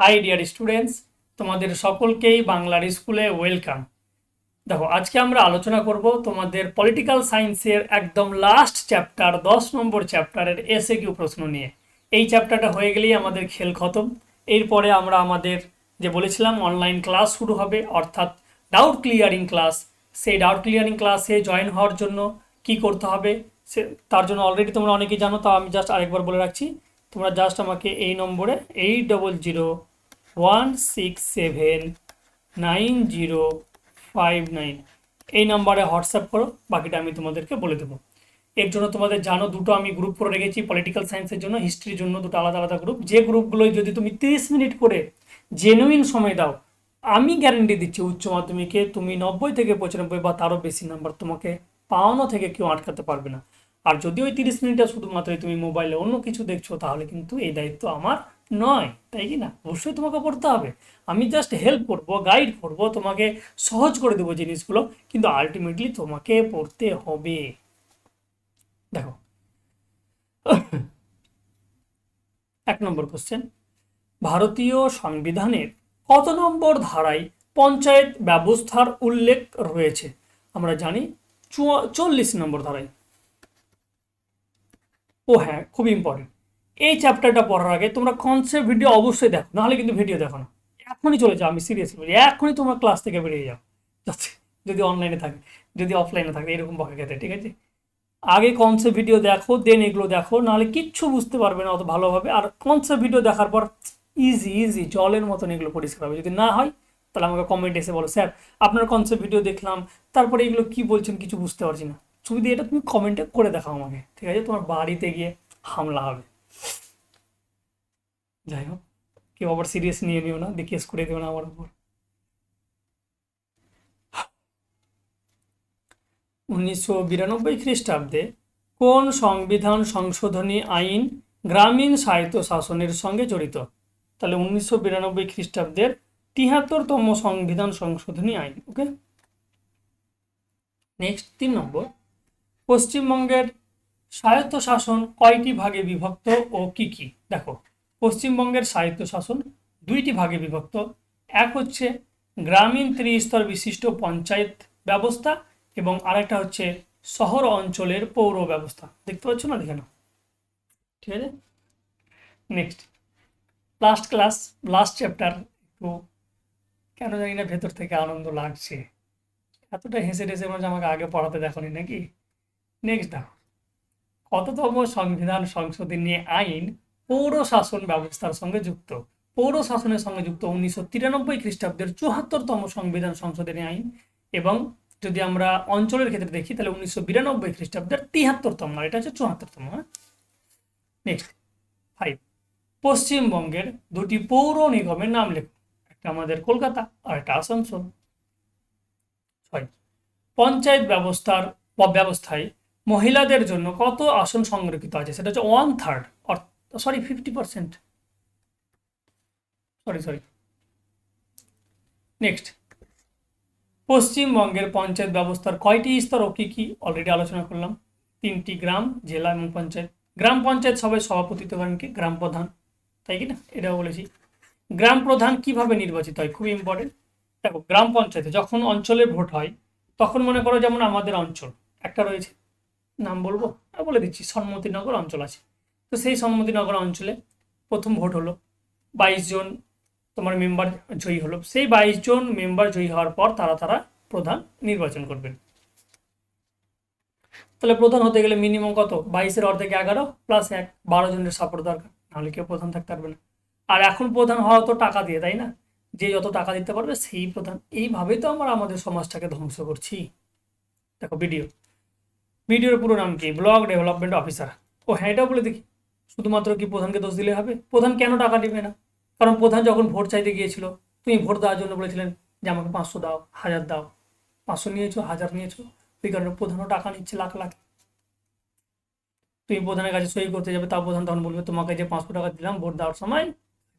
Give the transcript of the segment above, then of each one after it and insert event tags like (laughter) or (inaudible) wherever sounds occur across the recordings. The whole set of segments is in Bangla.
হাই ডিয়ার স্টুডেন্টস তোমাদের সকলকেই বাংলার স্কুলে ওয়েলকাম দেখো, আজকে আমরা আলোচনা করব তোমাদের পলিটিক্যাল সায়েন্সের একদম লাস্ট চ্যাপ্টার দশ নম্বর চ্যাপ্টারের এসে কিউ প্রশ্ন নিয়ে। এই চ্যাপ্টারটা হয়ে গেলেই আমাদের খেল খতম। এরপরে আমরা আমাদের যে বলেছিলাম অনলাইন ক্লাস শুরু হবে, অর্থাৎ ডাউট ক্লিয়ারিং ক্লাস সেই ডাউট ক্লিয়ারিং ক্লাসে জয়েন হওয়ার জন্য কি করতে হবে? সে, তার জন্য অলরেডি তোমরা অনেকেই জানো, তাও আমি জাস্ট আরেকবার বলে রাখছি। তোমরা জাস্ট আমাকে এই নম্বরে eight double zero one six seven nine zero five nine এই নাম্বারে হোয়াটসঅ্যাপ করো, বাকিটা আমি তোমাদেরকে বলে দেবো। এর জন্য তোমাদের জানো, দুটো আমি গ্রুপ করে রেখেছি পলিটিক্যাল সায়েন্সের জন্য হিস্ট্রির জন্য, দুটো আলাদা আলাদা গ্রুপ যে গ্রুপগুলোয় যদি তুমি তিরিশ মিনিট করে জেনুইন সময় দাও, আমি গ্যারেন্টি দিচ্ছি উচ্চ মাধ্যমিকে তুমি নব্বই থেকে পঁচানব্বই বা তারও বেশি নাম্বার তোমাকে পাওয়ানো থেকে কেউ আটকাতে পারবে না। আর যদি ওই তিরিশ মিনিটটা শুধুমাত্র তুমি মোবাইলে অন্য কিছু দেখছ, তাহলে কিন্তু এই দায়িত্ব আমার নয়, তাই কি না? অবশ্যই তোমাকে পড়তে হবে। আমি জাস্ট হেল্প করব গাইড করব, তোমাকে সহজ করে দেবো জিনিসগুলো, কিন্তু আলটিমেটলি তোমাকে পড়তে হবে। দেখো। (coughs) এক নম্বর কোশ্চেন ভারতীয় সংবিধানের কত নম্বর ধারায় পঞ্চায়েত ব্যবস্থার উল্লেখ রয়েছে? আমরা জানি চুয়া- চল্লিশ নম্বর ধারায়। ও হ্যাঁ খুব ইম্পর্টেন্ট এই চ্যাপ্টারটা পড়ার আগে তোমরা কনসেপ্ট ভিডিও অবশ্যই দেখো, নাহলে কিন্তু ভিডিও দেখো না। এখনই চলে যাও, আমি সিরিয়াসলি বলি, এখনই তোমার ক্লাস থেকে বেরিয়ে যাও। যদি অনলাইনে থাকে, যদি অফলাইনে থাকে, এরকম বকা খেতে, ঠিক আছে? আগে কনসেপ্ট ভিডিও দেখো দেন এগুলো দেখো, নাহলে কিচ্ছু বুঝতে পারবে না অত ভালোভাবে। আর কনসেপ্ট ভিডিও দেখার পর ইজি ইজি জলের মতন এগুলো পরিষ্কার হবে। যদি না হয়, তাহলে আমাকে কমেন্ট এসে বলো, স্যার, আপনার কনসেপ্ট ভিডিও দেখলাম, তারপরে এগুলো কি বলছেন কিছু বুঝতে পারছি না। ছবি দিয়ে এটা তুমি কমেন্টে করে দেখাও আমাকে, ঠিক আছে? তোমার বাড়িতে গিয়ে হামলা হবে। যাই হোক কেউ আবার সিরিয়াস নিয়ে নিও না দিয়ে কেস করে দিও না আমার উপর। উনিশশো বিরানব্বই খ্রিস্টাব্দে কোন সংবিধান সংশোধনী আইন গ্রামীণ স্বায়ত্ত শাসনের সঙ্গে জড়িত? তাহলে উনিশশো বিরানব্বই খ্রিস্টাব্দের তিয়াত্তরতম সংবিধান সংশোধনী আইন ওকে নেক্সট তিন নম্বর। পশ্চিমবঙ্গের স্বায়ত্ত শাসন কয়টি ভাগে বিভক্ত ও কি কি? দেখো পশ্চিমবঙ্গের স্বায়ত্ত শাসন, দুইটি ভাগে বিভক্ত। এক হচ্ছে গ্রামীণ ত্রিস্তর বিশিষ্ট পঞ্চায়েত ব্যবস্থা এবং আরেকটা হচ্ছে শহর অঞ্চলের পৌর ব্যবস্থা। দেখতে পাচ্ছ না দেখে নাও? ঠিক আছে? Next last class last chapter একটু কেন জানি না ভেতর থেকে আনন্দ লাগছে। এতটা হেসে টেসে মনে আমাকে আগে পড়াতে দেখনি নাকি? নেক্সট দেখো কততম সংবিধান সংশোধনী আইন পৌর শাসন ব্যবস্থার সঙ্গে যুক্ত। পৌর শাসনের সঙ্গে যুক্ত উনিশশো তিরানব্বই খ্রিস্টাব্দের চুয়াত্তরতম সংবিধান সংশোধনী আইন এবং যদি আমরা অঞ্চলের ক্ষেত্রে দেখি, তাহলে উনিশশো বিরানব্বই খ্রিস্টাব্দের তিয়াত্তরতম এটা হচ্ছে চুয়াত্তরতম হ্যাঁ? নেক্সট ফাইভ পশ্চিমবঙ্গের দুটি পৌর নিগমের নাম লেখ। একটা আমাদের কলকাতা আর একটা আসানসোল। ছয়, পঞ্চায়েত ব্যবস্থার ব্যবস্থায় মহিলাদের জন্য কত আসন সংরক্ষিত আছে? সেটা হচ্ছে one third sorry fifty percent sorry sorry next পশ্চিমবঙ্গের পঞ্চায়েত ব্যবস্থার কয়টি স্তর ও কী কী? অলরেডি আলোচনা করলাম। তিনটি গ্রাম, জেলা এবং পঞ্চায়েত। গ্রাম পঞ্চায়েত সবাই সভাপতিত্ব করেন কি? গ্রাম প্রধান। তাই কি না? এটাও বলেছি। গ্রাম প্রধান কীভাবে নির্বাচিত হয়? খুবই ইম্পর্টেন্ট দেখো, গ্রাম পঞ্চায়েতে যখন অঞ্চলে ভোট হয়, তখন মনে করো যেমন আমাদের অঞ্চল। একটা রয়েছে। নাম বলব? আর বলে দিচ্ছি। সম্মতিনগর অঞ্চল আছে। তো সেই সম্মতিনগর অঞ্চলে প্রথম ভোট হলো। বাইশ জন তোমার মেম্বার জয়ী হলো। সেই বাইশ জন মেম্বার জয়ী হওয়ার পর তারা তারা প্রধান নির্বাচন করবেন। তাহলে প্রধান হতে গেলে মিনিমাম কত? বাইশের অর্ধেক এগারো প্লাস এক, বারো জনের সাপোর্ট দরকার। নাহলে কেউ প্রধান থাকতে পারবে না। আর এখন প্রধান হওয়া তো টাকা দিয়ে, তাই না? যে যত টাকা দিতে পারবে সেই প্রধান। এইভাবেই তো আমরা আমাদের সমাজটাকে ধ্বংস করছি। দেখো ভিডিও ভিডিওর পুরো নাম কি? Block development officer. ও হ্যাঁ এটাও বলে দেখি। শুধুমাত্র কি প্রধানকে দোষ দিলে হবে? প্রধান কেন টাকা দিবে না? কারণ প্রধান যখন ভোট চাইতে গিয়েছিল, তুমি ভোট দেওয়ার জন্য বলেছিলেন যে, আমাকে পাঁচশো দাও, হাজার দাও। পাঁচশো নিয়েছো, হাজার নিয়েছো। ওই কারণে প্রধানও টাকা নিচ্ছে, লাখ লাখ। তুমি প্রধানের কাছে সই করতে যাবে, তাও প্রধান তখন বলবে, তোমাকে যে পাঁচশো টাকা দিলাম ভোট দেওয়ার সময়,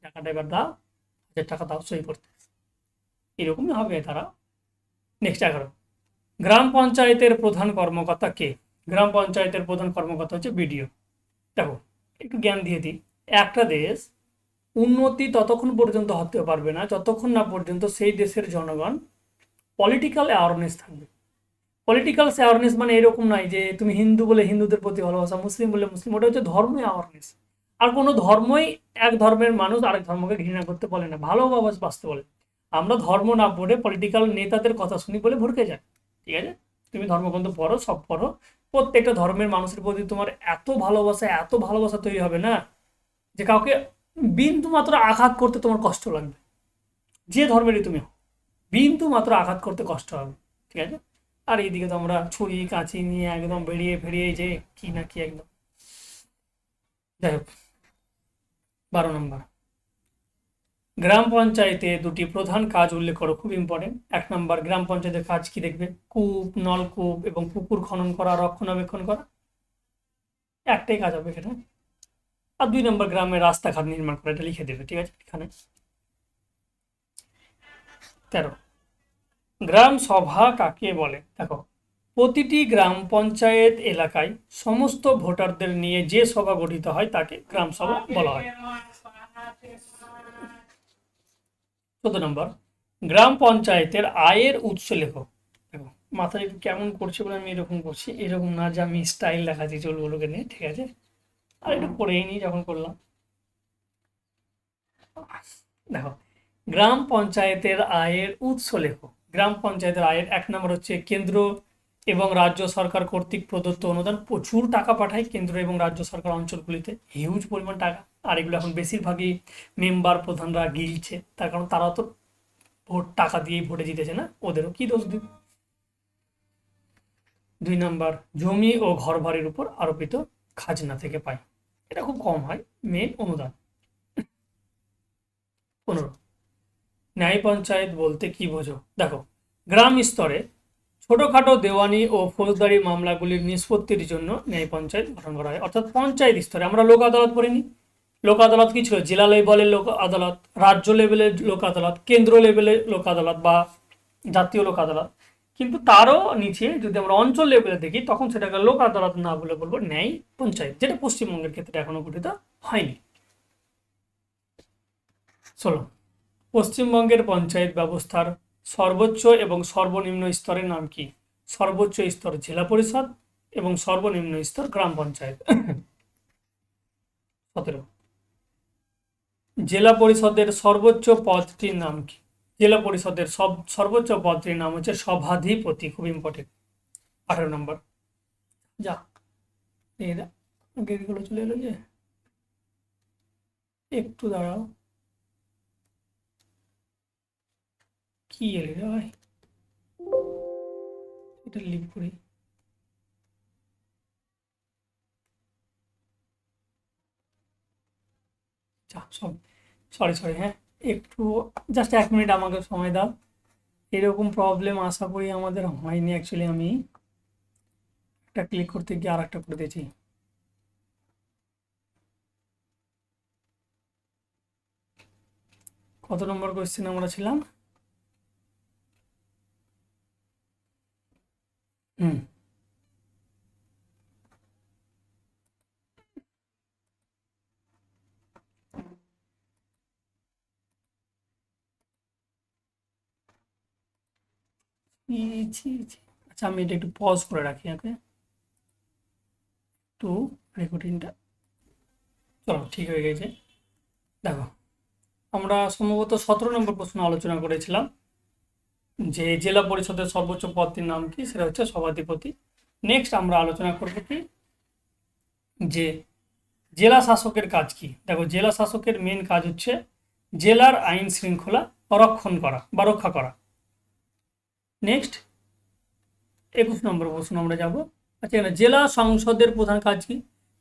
টাকাটা এবার দাও, হাজার টাকা দাও, সই করতে। এরকমই হবে তারা। নেক্সট এগারো। গ্রাম পঞ্চায়েতের প্রধান কর্মকর্তা কে? গ্রাম পঞ্চায়েতের প্রধান কর্মকর্তা হচ্ছে বিডিও। দেখো একটু জ্ঞান দিয়ে দিই। একটা দেশ উন্নতি ততক্ষণ পর্যন্ত হতে পারবে না, যতক্ষণ না পর্যন্ত সেই দেশের জনগণ পলিটিক্যাল অ্যাওয়ারনেস থাকবে। পলিটিক্যাল অ্যাওয়ারনেস মানে এরকম নয় যে তুমি হিন্দু বলে হিন্দুদের প্রতি ভালোবাসা, মুসলিম বলে মুসলিম, ওটা হচ্ছে ধর্ম অ্যাওয়ারনেস আর কোনো ধর্মই এক ধর্মের মানুষ আরেক ধর্মকে ঘৃণা করতে বলে না, ভালোভাবে বাঁচতে বলে। আমরা ধর্ম না পড়ে পলিটিক্যাল নেতাদের কথা শুনি বলে ভরকে যায় ঠিক আছে? তুমি ধর্মগ্রন্থ পড়ো, সব পড়ো প্রত্যেকটা ধর্মের মানুষের প্রতি তোমার এত ভালোবাসা এত ভালোবাসা তৈরি হবে না যে কাউকে বিন্দু মাত্র আঘাত করতে তোমার কষ্ট লাগবে। যে ধর্মেরই তুমি বিন্দু মাত্র আঘাত করতে কষ্ট হবে, ঠিক আছে? আর এইদিকে তো আমরা ছুরি, কাঁচি নিয়ে একদম বেরিয়ে ফেরিয়ে যে কি না কি একদম। যাই হোক, বারো নম্বর। গ্রাম পঞ্চায়েতে দুটি প্রধান কাজ উল্লেখ করো খুব ইম্পর্টেন্ট এক নম্বর, গ্রাম পঞ্চায়েতের কাজ কি দেখবে? কূপ, নলকূপ এবং পুকুর খনন করা, রক্ষণাবেক্ষণ করা। একটাই কাজ হবে এখানে আর দুই নম্বর, গ্রামে রাস্তাঘাট নির্মাণ করা, এটা লিখে দেবে, ঠিক আছে? এখানে। তেরো। গ্রাম সভা কাকে বলে? দেখো, প্রতিটি গ্রাম পঞ্চায়েত এলাকায় সমস্ত ভোটারদের নিয়ে যে সভা গঠিত হয়, তাকে গ্রাম সভা বলা হয়। চোদ্দ নম্বর, গ্রাম পঞ্চায়েতের আয়ের উৎস লেখো দেখো মাথায় একটু কেমন করছে বলে আমি এরকম করছি, এরকম না যে আমি স্টাইল দেখাচ্ছি চুলগুলোকে নিয়ে, ঠিক আছে? আর একটু পড়েই নিই যখন করলাম। দেখো, গ্রাম পঞ্চায়েতের আয়ের উৎস লেখো গ্রাম পঞ্চায়েতের আয়ের এক নম্বর হচ্ছে কেন্দ্র এবং রাজ্য সরকার কর্তৃক প্রদত্ত অনুদান প্রচুর টাকা পাঠায় কেন্দ্র এবং রাজ্য সরকার অঞ্চলগুলিতে। হিউজ পরিমাণ টাকা। আর এগুলো এখন বেশিরভাগই মেম্বার প্রধানরা গিলছে। তার কারণ তারা তো ভোট টাকা দিয়েই ভোটে জিতেছে না? ওদেরও কি দোষ দিবে? দুই নাম্বার, জমি ও ঘর বাড়ির উপর আরোপিত খাজনা থেকে পায়। এটা খুব কম হয় মেন অনুদান। পনেরো, ন্যায় পঞ্চায়েত বলতে কি বোঝো? দেখো, গ্রাম স্তরে ছোটখাটো দেওয়ানি ও ফৌজদারি মামলাগুলির নিষ্পত্তির জন্য ন্যায় পঞ্চায়েত গঠন করা হয়। অর্থাৎ পঞ্চায়েত স্তরে আমরা লোক আদালত পড়িনি লোক আদালত কি ছিল? জেলা লেভেলের লোক আদালত, রাজ্য লেভেলের লোক আদালত, কেন্দ্র লেভেলের লোক আদালত বা জাতীয় লোক আদালত। কিন্তু তারও নিচে যদি আমরা অঞ্চল লেভেলে দেখি, তখন সেটাকে লোক আদালত না বলে বলব ন্যায় পঞ্চায়েত, যেটা পশ্চিমবঙ্গের ক্ষেত্রে এখনও গঠিত হয়নি। চলো, পশ্চিমবঙ্গের পঞ্চায়েত ব্যবস্থার সর্বোচ্চ এবং সর্বনিম্ন স্তরের নাম কি? সর্বোচ্চ স্তর জেলা পরিষদ এবং সর্বনিম্ন স্তর গ্রাম পঞ্চায়েত। (coughs) সতেরো। জেলা পরিষদের সর্বোচ্চ পদটির নাম কি? জেলা পরিষদের সব, সর্বোচ্চ পদটির নাম হচ্ছে সভাধিপতি, খুব ইম্পর্টেন্ট আঠারো নম্বর। যা। এরা গেটগুলো চলে এলো যে। একটু দাঁড়াও। কি এলি রে ভাই? এটা লিভ করি সরি সরি হ্যাঁ? একটু জাস্ট এক মিনিট আমাকে সময় দাও। এরকম প্রবলেম আশা করি আমাদের হয়নি অ্যাকচুয়ালি আমি। একটা ক্লিক করতে গিয়ে আর একটা করে দিয়েছি। কত নম্বর কোয়েশ্চেন আমরা ছিলাম? হুম ছি। আচ্ছা আমি এটা একটু পজ করে রাখি ওকে একটু রেকর্ডিংটা চলো, ঠিক হয়ে গেছে। দেখো, আমরা সম্ভবত সতেরো নম্বর প্রশ্ন আলোচনা করেছিলাম। যে জেলা পরিষদের সর্বোচ্চ পদটির নাম কি? সেটা হচ্ছে সভাধিপতি। নেক্সট আমরা আলোচনা করব কি? যে জেলা শাসকের কাজ কি? দেখো, জেলা শাসকের মেন কাজ হচ্ছে জেলার আইন শৃঙ্খলা রক্ষণ করা বা রক্ষা করা। নেক্সট একুশ নম্বর প্রশ্ন আমরা যাব। আচ্ছা এখানে জেলা সংসদের প্রধান কাজ কি?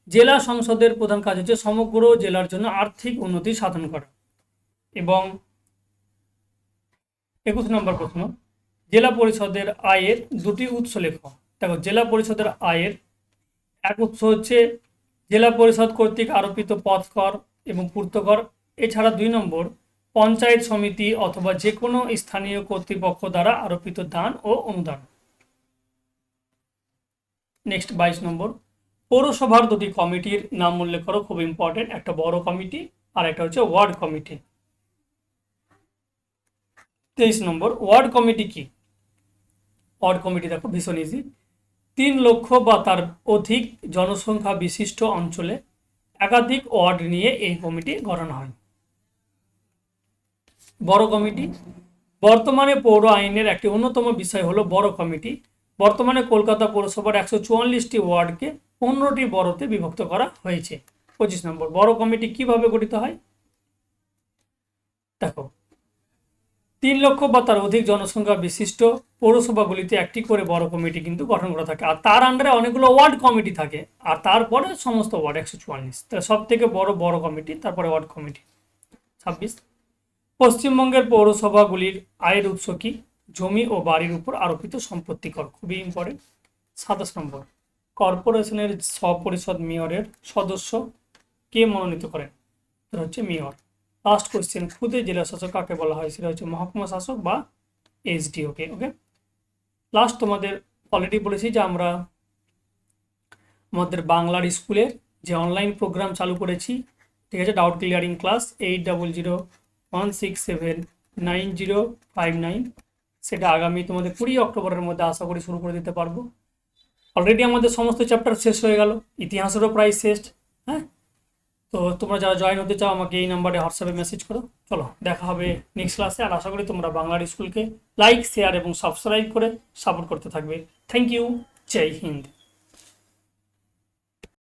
জেলা সংসদের প্রধান কাজ হচ্ছে সমগ্র জেলার জন্য আর্থিক উন্নতি সাধন করা এবং একুশ নম্বর প্রশ্ন, জেলা পরিষদের আয়ের দুটি উৎস লেখ। দেখো, জেলা পরিষদের আয়ের এক উৎস হচ্ছে জেলা পরিষদ কর্তৃক আরোপিত পথ কর এবং পূর্ত কর। এছাড়া দুই নম্বর, পঞ্চায়েত সমিতি অথবা যে কোনো স্থানীয় কর্তৃপক্ষ দ্বারা আরোপিত দান ও অনুদান। নেক্সট বাইশ নম্বর, পৌরসভার দুটি কমিটির নাম উল্লেখ করো, খুব ইম্পর্টেন্ট একটা বড় কমিটি আর একটা হচ্ছে ওয়ার্ড কমিটি। তেইশ নম্বর, ওয়ার্ড কমিটি কি? ওয়ার্ড কমিটি দেখো ভীষণ ইজি তিন লক্ষ বা তার অধিক জনসংখ্যা বিশিষ্ট অঞ্চলে একাধিক ওয়ার্ড নিয়ে এই কমিটি গঠন হয়। বড় কমিটি। বর্তমানে পৌর আইনের একটি অন্যতম বিষয় হলো বড় কমিটি। বর্তমানে কলকাতা পৌরসভার একশো চুয়াল্লিশটি ওয়ার্ডকে পনেরোটি বড়তে বিভক্ত করা হয়েছে। পঁচিশ নম্বর, বড় কমিটি কীভাবে গঠিত হয়? দেখো তিন লক্ষ বা তার অধিক জনসংখ্যা বিশিষ্ট পৌরসভাগুলিতে একটি করে বড় কমিটি কিন্তু গঠন করা থাকে। আর তার আন্ডারে অনেকগুলো ওয়ার্ড কমিটি থাকে। আর তারপরে সমস্ত ওয়ার্ড, একশো চুয়াল্লিশ। তাহলে সব থেকে বড় বড় কমিটি, তারপরে ওয়ার্ড কমিটি। ছাব্বিশ। পশ্চিমবঙ্গের পৌরসভাগুলির আয়ের উৎস কি? জমি ও বাড়ির উপর আরোপিত সম্পত্তি কর, খুবই ইম্পর্টেন্ট সাতাশ নম্বর। কর্পোরেশনের স্বপরিষদ মেয়রের সদস্য কে মনোনীত করেন? হচ্ছে মেয়র। লাস্ট কোয়েশ্চেন খুদে জেলা শাসক কাকে বলা হয়? সেটা হচ্ছে মহকুমা শাসক বা এসডিওকে ওকে লাস্ট তোমাদের অলরেডি বলেছি যে আমরা আমাদের বাংলার স্কুলে যে অনলাইন প্রোগ্রাম চালু করেছি, ঠিক আছে? Doubt clearing class eight double zero one six seven nine zero five nine সেটা আগামী তোমাদের কুড়ি অক্টোবরের মধ্যে আশা করি শুরু করে দিতে পারব। অলরেডি আমাদের সমস্ত চ্যাপ্টার শেষ হয়ে গেল, ইতিহাসেরও প্রায় শেষ হ্যাঁ? তো তোমরা যারা জয়েন হতে চাও, আমাকে এই নাম্বারে হোয়াটসঅ্যাপে মেসেজ করো। চলো, দেখা হবে নেক্সট ক্লাসে আর আশা করি তোমরা বাংলার স্কুলকে লাইক শেয়ার এবং সাবস্ক্রাইব করে সাপোর্ট করতে থাকবে। Thank you Joy Hind